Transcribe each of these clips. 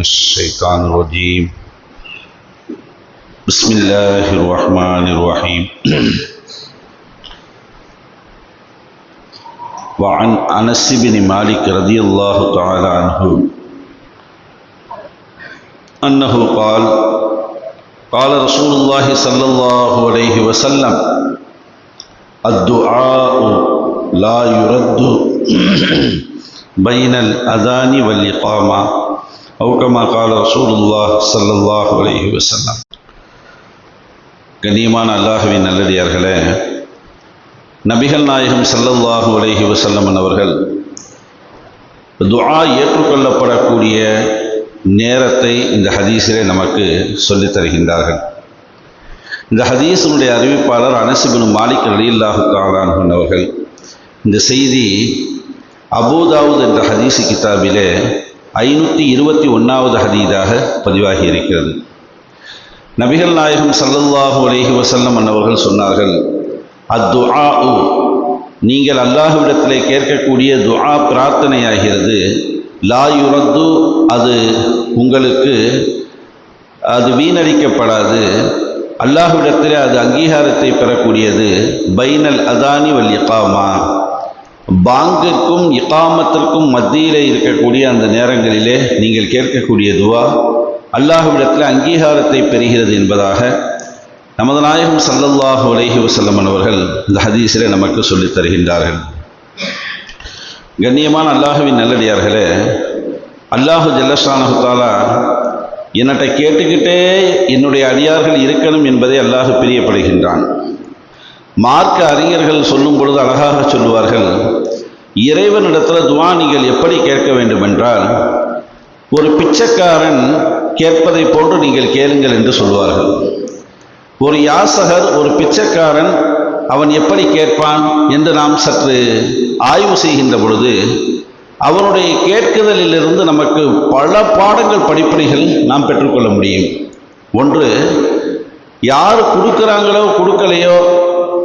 الشیطان الرجیم بسم اللہ الرحمن الرحیم وعن انس بن مالک رضی اللہ تعالی عنہ انہو قال قال رسول اللہ صلی اللہ علیہ وسلم الدعاء لا يرد بین الاذان والاقامہ أو كما قال رسول الله صلى الله عليه وسلم கண்ணியமான அல்லாஹுவின் நல்லடியார்களே நபிகள் நாயகம் ஸல்லல்லாஹு அலைஹி வஸல்லம் அவர்கள் துஆ ஏற்றுக்கொள்ளப்படக்கூடிய நேரத்தை இந்த ஹதீஸிலே நமக்கு சொல்லித் தருகின்றார்கள் இந்த ஹதீஸினுடைய அறிவிப்பாளர் அனசிபின் மாலிக் அலில்லாஹு தாலான் அவர்கள் இந்த செய்தி அபூதாவுத் என்ற ஹதீஸு கிதாபிலே ஐநூற்றி இருபத்தி ஒன்றாவது ஹதீதாக பதிவாகி இருக்கிறது நபிகள் நாயகம் சல்லல்லாஹு அலைஹி வசல்லம் அன்னவர்கள் சொன்னார்கள் அத்துஆ நீங்கள் அல்லாஹுவிடத்திலே கேட்கக்கூடிய துஆ பிரார்த்தனையாகிறது. லா யுரத்து அது உங்களுக்கு அது வீணடிக்கப்படாது. அல்லாஹுவிடத்திலே அது அங்கீகாரத்தை பெறக்கூடியது. பைனல் அதானி வல் இகாமா. பாங்கிற்கும் இகாமத்திற்கும் மத்தியில் இருக்கக்கூடிய அந்த நேரங்களிலே நீங்கள் கேட்கக்கூடிய துவா அல்லாஹுவிடத்தில் அங்கீகாரத்தை பெறுகிறது என்பதாக நமது நாயகம் சல்லல்லாஹு அலைஹி வசல்லமன் அவர்கள் இந்த ஹதீஸில் நமக்கு சொல்லித் தருகின்றார்கள். கண்ணியமான அல்லாஹுவின் நல்லடியார்களே அல்லாஹு ஜல்லஷானஹுத்தாலா என்னட்டை கேட்டுக்கிட்டே என்னுடைய அடியார்கள் இருக்கணும் என்பதை அல்லாஹு பிரியப்படுகின்றான். மார்க்க அறிஞர்கள் சொல்லும் பொழுது அழகாக சொல்லுவார்கள் இறைவனிடத்தில் துவா நீங்கள் எப்படி கேட்க வேண்டும் என்றால் ஒரு பிச்சைக்காரன் கேட்பதை போன்று நீங்கள் கேளுங்கள் என்று சொல்வார்கள். ஒரு யாசகர் ஒரு பிச்சைக்காரன் அவன் எப்படி கேட்பான் என்று நாம் சற்று ஆய்வு செய்கின்ற பொழுது அவனுடைய கேட்குதலிலிருந்து நமக்கு பல பாடங்கள் படிப்படிகள் நாம் பெற்றுக்கொள்ள முடியும். ஒன்று யார் கொடுக்குறாங்களோ கொடுக்கலையோ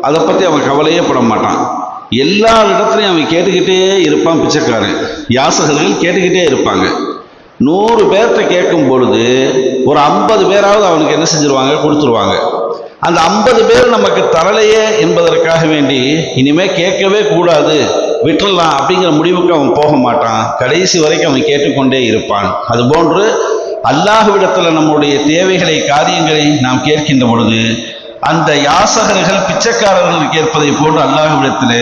அதை பற்றி அவன் கவலையே பட மாட்டான். எல்லா இடத்துலையும் அவன் கேட்டுக்கிட்டே இருப்பான் பிச்சைக்காரன். யாசகர்கள் கேட்டுக்கிட்டே இருப்பாங்க. நூறு பேர்கிட்ட கேட்கும் பொழுது ஒரு ஐம்பது பேராவது அவனுக்கு என்ன செஞ்சிருவாங்க? கொடுத்துருவாங்க. அந்த ஐம்பது பேர் நமக்கு தரலையே என்பதற்காக வேண்டி இனிமே கேட்கவே கூடாது விட்டுடலாம் அப்படிங்கிற முடிவுக்கு அவன் போக மாட்டான். கடைசி வரைக்கும் அவன் கேட்டுக்கொண்டே இருப்பான். அதுபோன்று அல்லாஹ்விடத்தில் நம்முடைய தேவைகளை காரியங்களை நாம் கேட்கின்ற பொழுது அந்த யாசகர்கள் பிச்சைக்காரர்கள் கேட்பதை போன்று அல்லாஹுவிடத்தில்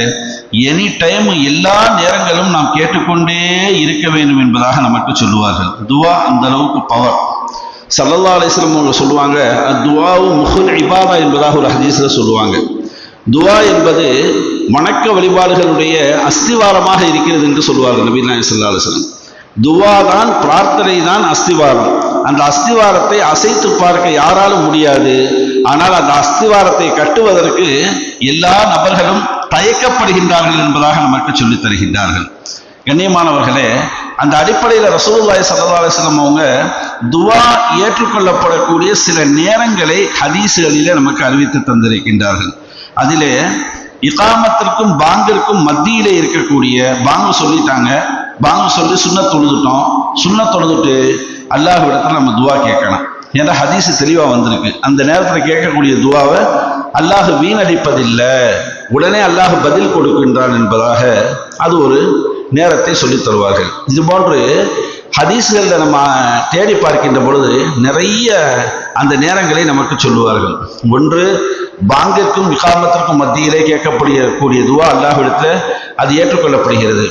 எனி டைம் எல்லா நேரங்களும் நாம் கேட்டுக்கொண்டே இருக்க வேண்டும் என்பதாக நமக்கு சொல்லுவார்கள். துவா அந்த அளவுக்கு பவர் சல்லல்லா அலிஸ்லம் அவங்க சொல்லுவாங்க துவாவு முகுல் இபாதா என்பதாக ஒரு ஹதீஸில் சொல்லுவாங்க. துவா என்பது வணக்க வழிபாடுகளுடைய அஸ்திவாரமாக இருக்கிறது என்று சொல்லுவார்கள் நபீனா சல்லா அலிஸ்லம் துவா தான் பிரார்த்தனை தான் அஸ்திவாரம். அந்த அஸ்திவாரத்தை அசைத்து பார்க்க யாராலும் முடியாது. ஆனால் அந்த அஸ்திவாரத்தை கட்டுவதற்கு எல்லா நபர்களும் தயக்கப்படுகின்றார்கள் என்பதாக நமக்கு சொல்லித் தருகின்றார்கள். கண்ணியமானவர்களே அந்த அடிப்படையில் ரசூல்லாய் சல்லா அலிஸ்லாம் அவங்க துவா ஏற்றுக்கொள்ளப்படக்கூடிய சில நேரங்களை ஹதீசுகளிலே நமக்கு அறிவித்து தந்திருக்கின்றார்கள். அதிலே இகாமத்திற்கும் பாங்கிற்கும் மத்தியிலே இருக்கக்கூடிய பாங்கு சொல்லிட்டாங்க. பாங்கு சொல்லி சுண்ண தொழுதுட்டோம். சுண்ண தொழுதுட்டு அல்லாஹ் இடத்துல நம்ம துவா கேட்கலாம். ஏன்னா ஹதீஸ் தெளிவாக வந்திருக்கு. அந்த நேரத்தில் கேட்கக்கூடிய துவாவை அல்லாஹ் வீணடிப்பதில்லை. உடனே அல்லாஹ் பதில் கொடுக்கின்றான் என்பதாக அது ஒரு நேரத்தை சொல்லித் தருவார்கள். இது போன்று ஹதீஸ்களில் நம்ம தேடி பார்க்கின்ற பொழுது நிறைய அந்த நேரங்களை நமக்கு சொல்லுவார்கள். ஒன்று பாங்கிற்கும் விகாமத்திற்கும் மத்தியிலே கேட்கப்படக்கூடிய துவா அல்லாஹிடத்தில் அது ஏற்றுக்கொள்ளப்படுகிறது.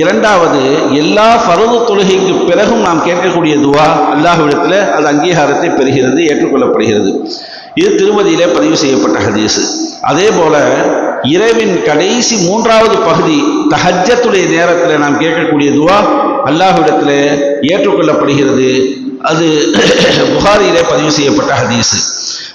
இரண்டாவது எல்லா பருவ தொழுகைக்கு பிறகும் நாம் கேட்கக்கூடிய துவா அல்லாஹ்விடத்தில் அது அங்கீகாரத்தை பெறுகிறது ஏற்றுக்கொள்ளப்படுகிறது. இது திருமதியிலே பதிவு செய்யப்பட்ட ஹதீஸ். அதே போல இரவின் கடைசி மூன்றாவது பகுதி தஹஜத்துடைய நேரத்தில் நாம் கேட்கக்கூடிய துவா அல்லாஹ்விடத்தில் ஏற்றுக்கொள்ளப்படுகிறது. அது புகாரியிலே பதிவு செய்யப்பட்ட ஹதீஸ்.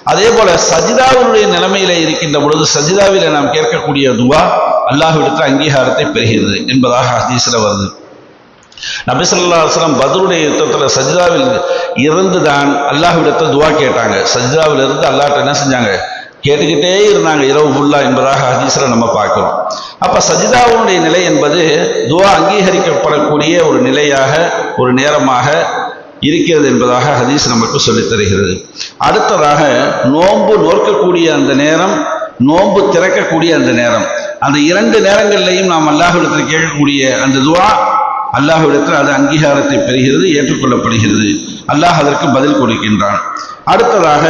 அதே போல சஜிதாவினுடைய நிலைமையில இருக்கின்ற பொழுது சஜிதாவில நாம் கேட்கக்கூடிய துவா அல்லாஹ்விடத்தில் அங்கீகாரத்தை பெறுகிறது என்பதாக ஹதீஸில் வருது. நபி அலுவலம் பதருடைய யுத்தத்தில் சஜிதாவில் இருந்து தான் அல்லாஹ்விடத்தில் துவா கேட்டாங்க. சஜிதாவில் இருந்து அல்லாஹ்ட்ட என்ன செஞ்சாங்க? கேட்டுக்கிட்டே இருந்தாங்க. இரவு ஃபுல்லா என்பதாக ஹதீஸில் நம்ம பார்க்கிறோம். அப்ப சஜிதாவுடைய நிலை என்பது துவா அங்கீகரிக்கப்படக்கூடிய ஒரு நிலையாக ஒரு நேரமாக இருக்கிறது என்பதாக ஹதீஸ் நமக்கு சொல்லித் தருகிறது. அடுத்ததாக நோன்பு நோக்கக்கூடிய அந்த நேரம் நோன்பு திறக்கக்கூடிய அந்த நேரம். அந்த இரண்டு நேரங்களிலையும் நாம் அல்லாஹ்விடத்தில் கேட்கக்கூடிய அந்த துவா அல்லாஹ்விடத்தில் அது அங்கீகாரத்தை பெறுகிறது ஏற்றுக்கொள்ளப்படுகிறது. அல்லாஹ் அதற்கு பதில் கொடுக்கின்றான். அடுத்ததாக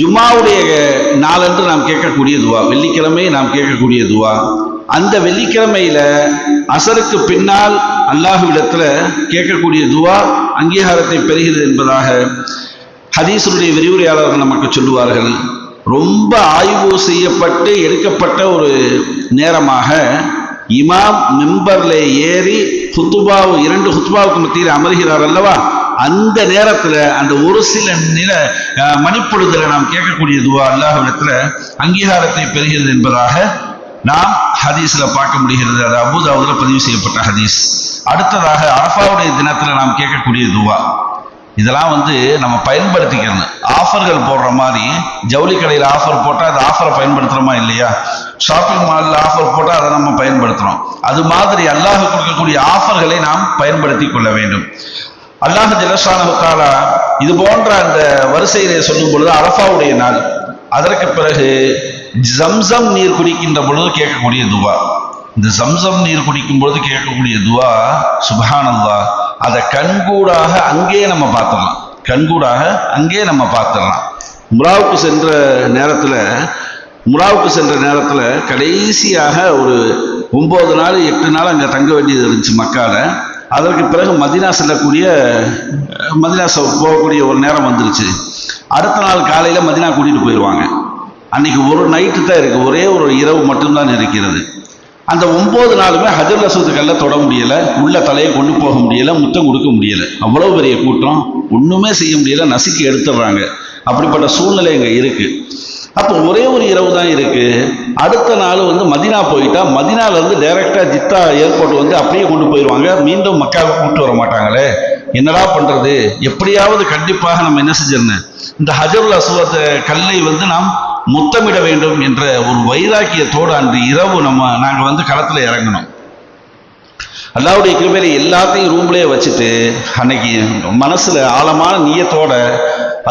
ஜும்மாவுடைய நாளன்று நாம் கேட்கக்கூடிய துவா வெள்ளிக்கிழமை நாம் கேட்கக்கூடிய துவா. அந்த வெள்ளிக்கிழமையில அசருக்கு பின்னால் அல்லாஹ்விடத்தில் கேட்கக்கூடிய துவா அங்கீகாரத்தை பெறுகிறது என்பதாக ஹதீசனுடைய விரிவுரையாளர்கள் நமக்கு சொல்லுவார்கள். ரொம்ப ஆய்வு செய்யப்பட்டு எடுக்கப்பட்ட ஒரு நேரமாக இமாம் மெம்பர்ல ஏறி ஹுத்துபாவு இரண்டு ஹுத்துபாவுக்கு மத்தியில் அமர்கிறார் அல்லவா? அந்த நேரத்தில் அந்த ஒரு சில நில மணிப்பொழுதுல நாம் கேட்கக்கூடிய துவா அல்லாஹிடத்துல அங்கீகாரத்தை பெறுகிறது என்பதாக நாம் ஹதீஸ்ல பார்க்க முடிகிறது. அது அபுதாவுல பதிவு செய்யப்பட்ட ஹதீஸ். அடுத்ததாக அரஃபாவுடைய தினத்தில் நாம் கேட்கக்கூடிய துவா. இதெல்லாம் வந்து நம்ம பயன்படுத்திக்கிறது ஆஃபர்கள் போடுற மாதிரி ஜவுளி கடையில் ஆஃபர் போட்டால் அது ஆஃபரை பயன்படுத்துகிறோமா இல்லையா? ஷாப்பிங் மாலில் ஆஃபர் போட்டால் அதை நம்ம பயன்படுத்துகிறோம் அது மாதிரி அல்லாஹ் கொடுக்கக்கூடிய ஆஃபர்களை நாம் பயன்படுத்தி கொள்ள வேண்டும். அல்லாஹ் ஜலசானவுக்காலா இது போன்ற அந்த வரிசையிலே சொல்லும் பொழுது அரஃபாவுடைய நாள். அதற்கு பிறகு ஜம்சம் நீர் குடிக்கின்ற பொழுது கேட்கக்கூடிய துவா. இந்த ஜம்சம் நீர் குடிக்கும் பொழுது கேட்கக்கூடிய துவா சுபஹானல்லாஹ் அதை கண்கூடாக அங்கேயே நம்ம பார்த்துடலாம் கண்கூடாக அங்கே நம்ம பார்த்துடலாம் முராவுக்கு சென்ற நேரத்தில் முராவுக்கு சென்ற நேரத்தில் கடைசியாக ஒரு ஒம்பது நாள் எட்டு நாள் அங்கே தங்க வேண்டியது இருந்துச்சு மக்கால. அதற்கு பிறகு மதினா செல்லக்கூடிய மதினா போகக்கூடிய ஒரு நேரம் வந்துருச்சு. அடுத்த நாள் காலையில் மதினா கூட்டிகிட்டு போயிடுவாங்க அன்னைக்கு ஒரு நைட்டு தான் இருக்குது ஒரே ஒரு இரவு மட்டும்தான் இருக்கிறது. அந்த ஒம்பது நாளுமே ஹஜர் அசூதுக்கல்ல தொட முடியலை. உள்ள தலையை கொண்டு போக முடியலை. முத்தம் கொடுக்க முடியலை. அவ்வளோ பெரிய கூட்டம். ஒன்றுமே செய்ய முடியலை. நசுக்கி எடுத்துடுறாங்க. அப்படிப்பட்ட சூழ்நிலை இங்கே இருக்குது அப்போ ஒரே ஒரு இரவு தான் இருக்கு. அடுத்த நாள் வந்து மதினா போயிட்டா மதினால இருந்து டைரக்டா ஜித்தா ஏர்போர்ட் வந்து அப்படியே கொண்டு போயிடுவாங்க மீண்டும் மக்காவை கூப்பிட்டு வர மாட்டாங்களே. என்னடா பண்றது? எப்படியாவது கண்டிப்பாக நம்ம என்ன செஞ்சிடணும்? இந்த ஹஜருல் அசுவத் கல்லை வந்து நாம் முத்தமிட வேண்டும் என்ற ஒரு வைராக்கியத்தோடு அன்று இரவு நம்ம நாங்கள் வந்து களத்தில் இறங்கணும். அல்லாவுடைய கிருபையில எல்லாத்தையும் ரூம்லயே வச்சுட்டு அன்னைக்கு மனசுல ஆழமான நீயத்தோட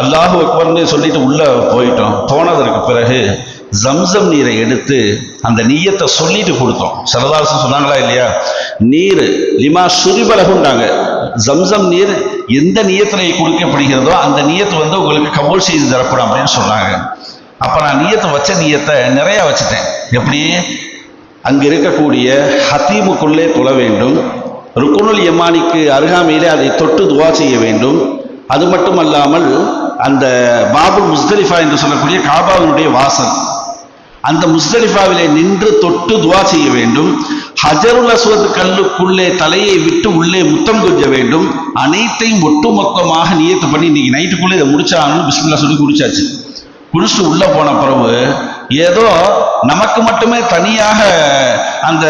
அல்லாஹு அக்பர்னு சொல்லிட்டு உள்ள போயிட்டோம். போனதற்கு பிறகு ஜம்சம் நீரை எடுத்து அந்த நீயத்தை சொல்லிட்டு கொடுத்தோம். சரதாசன் சொன்னாங்களா இல்லையா? நீர் லிமா சுரிபலகுண்டாங்க ஜம்சம் நீர் எந்த நியத்திலே கொடுக்கப்படுகிறதோ அந்த நீயத்து வந்து உங்களுக்கு கபோல் செய்து தரப்படும் அப்படின்னு சொன்னாங்க. அப்ப நான் நீயத்தை வச்ச நீயத்தை நிறைய வச்சுட்டேன். எப்படி? அங்கே இருக்கக்கூடிய ஹத்தீமுக்குள்ளே தொழ வேண்டும். ருக்குனுல் யமானிக்கு அருகாமையிலே அதை தொட்டு துவா செய்ய வேண்டும். அது மட்டுமல்லாமல் அந்த பாபுல் முஸ்தலிஃபா என்று சொல்லக்கூடிய காபாவினுடைய வாசல். அந்த முஸ்தலிஃபாவிலே நின்று தொட்டு துவா செய்ய வேண்டும். ஹஜருல் அஸ்வத் கல்லுக்குள்ளே தலையை விட்டு உள்ளே முத்தம் கொஞ்ச வேண்டும். அனைத்தையும் ஒட்டுமொத்தமாக நியத்து பண்ணி இன்னைக்கு நைட்டுக்குள்ளே இதை முடிச்சாங்கன்னு பிஸ்மில்லா சொல்லி குடிச்சாச்சு. குடிச்சிட்டு உள்ள போன பிறகு ஏதோ நமக்கு மட்டுமே தனியாக அந்த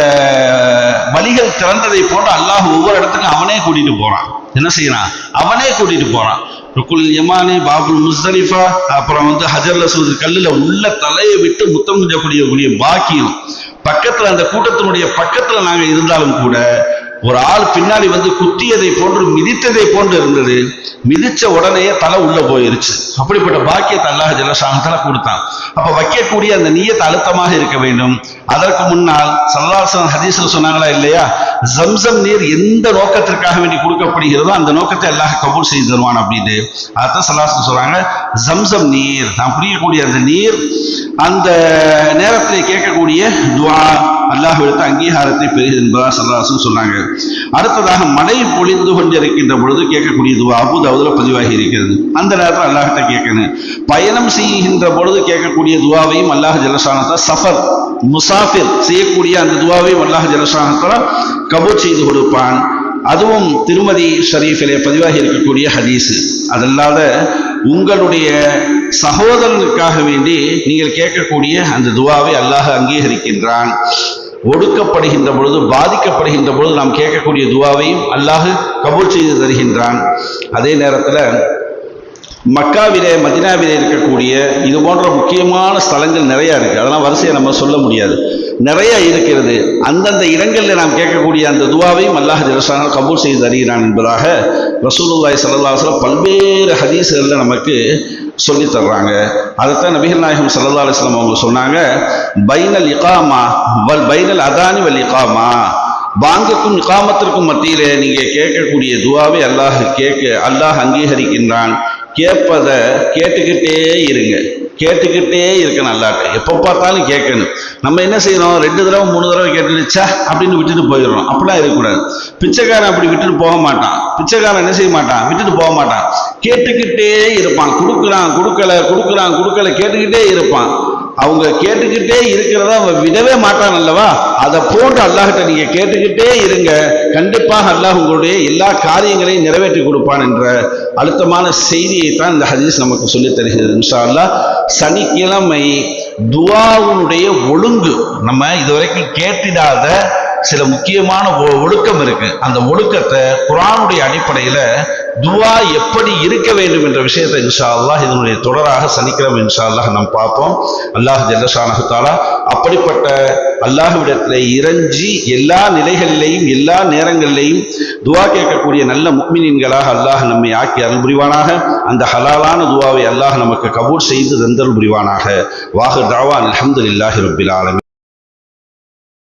வழிகள் திறந்ததை போட்டு அல்லாஹ் ஒவ்வொரு இடத்துக்கும் அவனே கூட்டிட்டு போறான். என்ன செய்யறான்? அவனே கூட்டிட்டு போறான். ருக்குல் யமானி பாபுல் முஸ்தலிஃபா அப்புறம் வந்து ஹஜர்ல அஸ்வத் கல்லுல உள்ள தலையை விட்டு முத்தம் குஞ்சக்கூடிய பாக்கியம். பக்கத்துல அந்த கூட்டத்தினுடைய பக்கத்துல நாங்க இருந்தாலும் கூட ஒரு ஆள் பின்னாடி வந்து குத்தியதை போன்று மிதித்ததை போன்று இருந்தது. மிதிச்ச உடனே தலை உள்ள போயிருச்சு. அப்படிப்பட்ட பாக்கியத்தை அல்லாஹ் ஜலசாமத்தால கொடுத்தான். அப்ப வைக்கக்கூடிய அந்த நீயத்தை அழுத்தமாக இருக்க வேண்டும். அதற்கு முன்னால் சல்லாசன் ஹதீஸ்ல சொன்னாங்களா இல்லையா? ஜம்சம் நீர் எந்த நோக்கத்திற்காக வேண்டி கொடுக்கப்படுகிறதோ அந்த நோக்கத்தை எல்லாம் கபூல் செய்து தருவான் அப்படின்னு. அதான் சல்லாசன் சொல்றாங்க. ஜம்சம் நீர் நாம் புரியக்கூடிய அந்த நீர் அந்த நேரத்தில் கேட்கக்கூடிய துவா அல்லாஹ் எடுத்த அங்கீகாரத்தை பெறுகிறது என்பதா சல்லாசன் சொன்னாங்க அடுத்ததாக மழை பொழிந்து கொண்டிருக்கின்ற பொழுது கேட்கக்கூடிய துவா அபுதாவுதுல பதிவாகி இருக்கிறது. அந்த நேரத்தில் அல்லாஹிட்ட கேட்கணும். பயணம் செய்கின்ற பொழுது கேட்கக்கூடிய துவாவையும் அல்லாஹ் ஜலசானத்தை சஃபர் முசா முசாஃபிர் செய்யக்கூடிய அந்த துவாவை வல்லாஹ் ஜலசானத்தா கபூல் செய்து கொடுப்பான். அதுவும் திருமதி ஷரீஃபிலே பதிவாகி இருக்கக்கூடிய ஹதீஸு. அதல்லாத உங்களுடைய சகோதரனுக்காக வேண்டி நீங்கள் கேட்கக்கூடிய அந்த துவாவை அல்லாஹ் அங்கீகரிக்கின்றான். ஒடுக்கப்படுகின்ற பொழுது பாதிக்கப்படுகின்ற பொழுது நாம் கேட்கக்கூடிய துவாவையும் அல்லாஹ் கபூல் செய்து தருகின்றான். அதே நேரத்தில் மக்காவிலே மதினாவிலே இருக்கக்கூடிய இது போன்ற முக்கியமான ஸ்தலங்கள் நிறைய இருக்கு. அதெல்லாம் வரிசையை நம்ம சொல்ல முடியாது. நிறைய இருக்கிறது. அந்தந்த இடங்களில் நாம் கேட்கக்கூடிய அந்த துவாவையும் அல்லாஹ் ஜலசான கபூர் செய்து தருகிறான் என்பதாக ரசூலுல்லாய் சல்லல்லாஹு பல்வேறு ஹதீஸ்களில் நமக்கு சொல்லி தர்றாங்க. அதைத்தான் நபிகள் நாயகம் சல்லா அலிஸ்லாம் அவங்க சொன்னாங்க பைனல் இகாமா வல் பைனல் அதானி வல் இகாமா. பாங்குக்கும் இகாமத்திற்கும் மத்தியிலே நீங்கள் கேட்கக்கூடிய துவாவை அல்லாஹ் கேட்க அல்லாஹ் அங்கீகரிக்கின்றான். கேட்பதை கேட்டுக்கிட்டே இருங்க. கேட்டுக்கிட்டே இருக்கணும் அல்லாட்ட எப்போ பார்த்தாலும் கேட்கணும். நம்ம என்ன செய்யணும்? ரெண்டு தடவை மூணு தடவை கேட்டுச்சா அப்படின்னு விட்டுட்டு போயிடணும். அப்படிலாம் இருக்கக்கூடாது. பிச்சைக்காரன் அப்படி விட்டுட்டு போக மாட்டான். பிச்சைக்காரன் என்ன செய்ய மாட்டான்? விட்டுட்டு போக மாட்டான். கேட்டுக்கிட்டே இருப்பான். கொடுக்குறான் கொடுக்கல கொடுக்குறான் கொடுக்கல கேட்டுக்கிட்டே இருப்பான். அவங்க கேட்டுக்கிட்டே இருக்கிறத அவன் விடவே மாட்டான் அல்லவா? அதை போன்று அல்லாஹிட்ட நீங்க கேட்டுக்கிட்டே இருங்க. கண்டிப்பாக அல்லாஹ் உங்களுடைய எல்லா காரியங்களையும் நிறைவேற்றி கொடுப்பான் என்ற அழுத்தமான செய்தியை தான் இந்த ஹதீஸ் நமக்கு சொல்லி தருகிறது இன்ஷா அல்லாஹ் சனிக்கிழமை துவாவுடைய ஒழுங்கு நம்ம இதுவரைக்கும் கேட்டிடாத சில முக்கியமான ஒ- ஒழுக்கம் இருக்கு. அந்த ஒழுக்கத்தை குரானுடைய அடிப்படையில துவா எப்படி இருக்க வேண்டும் என்ற விஷயத்தை இன்ஷா அல்லாஹ் இதனுடைய தொடராக சனிக்கிழமை இன்ஷா அல்லாஹ் நாம் பார்ப்போம். அல்லாஹ் ஜல்லஷானஹத்தாலா அப்படிப்பட்ட அல்லாஹ்விடத்தில் இறஞ்சி எல்லா நிலைகளிலேயும் எல்லா நேரங்களிலேயும் துவா கேட்கக்கூடிய நல்ல முக்மினின்களாக அல்லாஹ் நம்மை ஆக்கி அருள் புரிவானாக. அந்த ஹலாலான துவாவை அல்லாஹ் நமக்கு கபூர் செய்து தந்தல் புரிவானாக. வாஹு தாவான் அல்ஹம்துலில்லாஹி ரப்பில் ஆலமீன்.